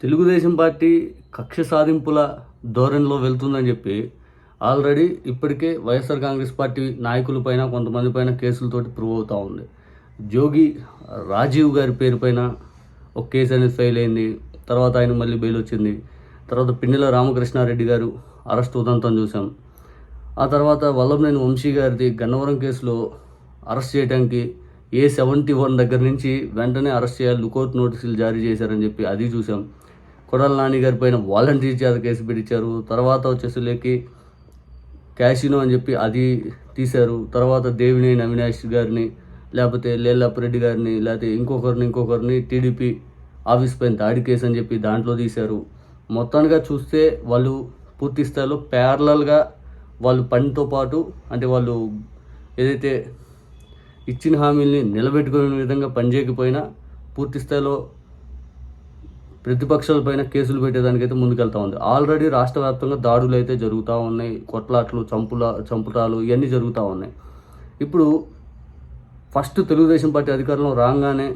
Telugu Desam party కక్ష సాధింపుల ధోరణిలో వెళ్తుందని చెప్పి ఆల్రెడీ ఇప్పటికే వైఎస్ఆర్ కాంగ్రెస్ పార్టీ నాయకుల పైన కొంతమంది పైన కేసులతోటి ప్రూవ్ అవుతూ ఉంది. జోగి రాజీవ్ గారి పేరు పైన ఒక కేసు అనేది ఫెయిల్ అయింది. తర్వాత ఆయన మళ్ళీ బెయిల్ వచ్చింది. తర్వాత పిన్నెల రామకృష్ణారెడ్డి గారు అరెస్ట్ ఉదంతం చూసాం ఆ తర్వాత వల్లభనేని వంశీ గారిది గన్నవరం కేసులో అరెస్ట్ చేయడానికి ఏ సెవెంటీ వన్ దగ్గర నుంచి వెంటనే అరెస్ట్ చేయాలి లుకౌట్ నోటీసులు జారీ చేశారని చెప్పి అది చూసాం కొడాల నాని గారి పైన వాలంటీర్ చేత కేసు పెట్టించారు. తర్వాత వచ్చేసి లేకి క్యాషినో అని చెప్పి అది తీశారు. తర్వాత దేవినేని అవినాష్ గారిని లేకపోతే లేల్లప్పరెడ్డి గారిని లేకపోతే ఇంకొకరిని ఇంకొకరిని టీడీపీ ఆఫీస్ పైన దాడి కేసు అని చెప్పి దాంట్లో తీశారు. మొత్తానిగా చూస్తే వాళ్ళు పూర్తి స్థాయిలో ప్యారలల్గా వాళ్ళు పనితో పాటు అంటే వాళ్ళు ఏదైతే ఇచ్చిన హామీల్ని నిలబెట్టుకునే విధంగా పనిచేయకపోయినా పూర్తి స్థాయిలో ప్రతిపక్షాల పైన కేసులు పెట్టేదానికైతే ముందుకెళ్తా ఉంది. ఆల్రెడీ రాష్ట్ర వ్యాప్తంగా దాడులు అయితే జరుగుతూ ఉన్నాయి. కొట్లాట్లు చంపుల చంపుటాలు ఇవన్నీ జరుగుతూ ఉన్నాయి. ఇప్పుడు ఫస్ట్ తెలుగుదేశం పార్టీ అధికారంలో రాగానే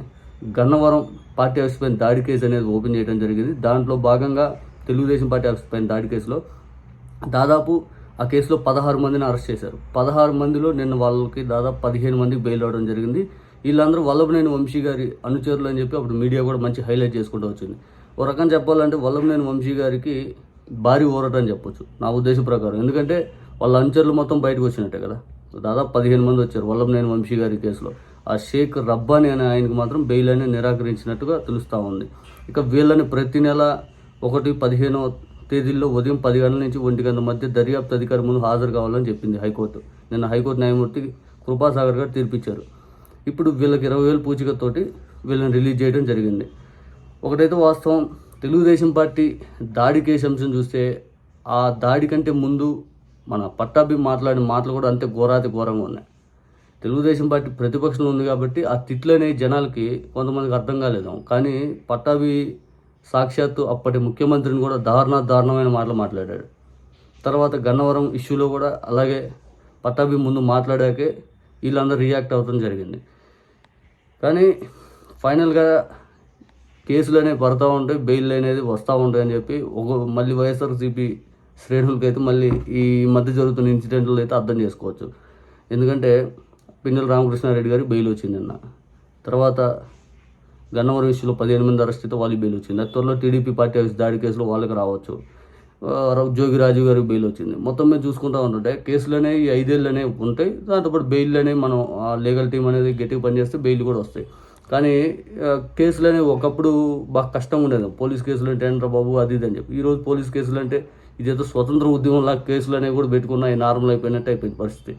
గన్నవరం పార్టీ ఆఫీస్ పైన దాడి కేసు అనేది ఓపెన్ చేయడం జరిగింది. దాంట్లో భాగంగా తెలుగుదేశం పార్టీ ఆఫీస్ పైన దాడి కేసులో దాదాపు ఆ కేసులో పదహారు మందిని అరెస్ట్ చేశారు. పదహారు మందిలో నిన్న వాళ్ళకి దాదాపు పదిహేను మందికి బెయిల్ అవ్వడం జరిగింది. వీళ్ళందరూ వల్లభనేని వంశీ గారి అనుచరులు అని చెప్పి అప్పుడు మీడియా కూడా మంచి హైలైట్ చేసుకుంటూ వచ్చింది. ఓ రకం చెప్పాలంటే వల్లభనేని వంశీ గారికి భారీ ఊరట అని చెప్పొచ్చు నా ఉద్దేశం ప్రకారం. ఎందుకంటే వాళ్ళ అనుచరులు మొత్తం బయటకు వచ్చినట్టే కదా. దాదాపు పదిహేను మంది వచ్చారు వల్లభనేని వంశీ గారి కేసులో. ఆ షేక్ రబ్బాని అనే ఆయనకు మాత్రం బెయిల్ అనే నిరాకరించినట్టుగా తెలుస్తూ ఉంది. ఇక వీళ్ళని ప్రతి నెల ఒకటి పదిహేనో తేదీల్లో ఉదయం పది గంటల నుంచి ఒంటి గంట మధ్య దర్యాప్తు అధికారి ముందు హాజరు కావాలని చెప్పింది హైకోర్టు. నిన్న హైకోర్టు న్యాయమూర్తి కృపాసాగర్ గారు తీర్పిచ్చారు. ఇప్పుడు వీళ్ళకి ఇరవై వేలు పూచికతోటి వీళ్ళని రిలీజ్ చేయడం జరిగింది. ఒకటైతే వాస్తవం తెలుగుదేశం పార్టీ దాడి కేసు అంశం చూస్తే ఆ దాడి కంటే ముందు మన పట్టాభి మాట్లాడిన మాటలు కూడా అంతే ఘోరాతి ఘోరంగా ఉన్నాయి. తెలుగుదేశం పార్టీ ప్రతిపక్షంలో ఉంది కాబట్టి ఆ తిట్లు అనేవి జనాలకి కొంతమందికి అర్థం కాలేదు. కానీ పట్టాభి సాక్షాత్తు అప్పటి ముఖ్యమంత్రిని కూడా దారుణ దారుణమైన మాటలు మాట్లాడాడు. తర్వాత గన్నవరం ఇష్యూలో కూడా అలాగే పట్టాభి ముందు మాట్లాడాకే వీళ్ళందరూ రియాక్ట్ అవడం జరిగింది. కానీ ఫైనల్గా కేసులు అనేవి పడతా ఉంటాయి బెయిల్ అనేది వస్తూ ఉంటాయి అని చెప్పి ఒక మళ్ళీ వైఎస్ఆర్సీపీ శ్రేణులకి అయితే మళ్ళీ ఈ మధ్య జరుగుతున్న ఇన్సిడెంట్లు అయితే అర్థం చేసుకోవచ్చు. ఎందుకంటే పిన్నెల రామకృష్ణారెడ్డి గారికి బెయిల్ వచ్చింది నిన్న. తర్వాత గన్నవరం ఇష్యూలో పదిహేను మంది అరెస్ట్ అయితే వాళ్ళకి బెయిల్ వచ్చింది. త్వరలో టీడీపీ పార్టీ ఆఫీస్ దాడి కేసులో వాళ్ళకి రావచ్చు. ఆ, రా- జోగి రాజు గారికి బెయిల్ వచ్చింది. మొత్తం మీద చూసుకుంటా ఉంటుంటే కేసులు అనేవి ఈ ఐదేళ్ళు అనేవి ఉంటాయి. దాంతోపాటు బెయిల్ అనేవి మనం లీగల్ టీం అనేది గట్టిగా పనిచేస్తే బెయిల్ కూడా వస్తాయి. కానీ కేసులు అనేవి ఒకప్పుడు బాగా కష్టం ఉండేది పోలీస్ కేసులు అంటే ఏంట్రా బాబు అది ఇది అని చెప్పి. ఈరోజు పోలీస్ కేసులు అంటే ఇదేదో స్వతంత్ర ఉద్యమంలా కేసులు అనేవి కూడా పెట్టుకున్నాయి నార్మల్ అయిపోయినట్టు అయిపోయింది పరిస్థితి.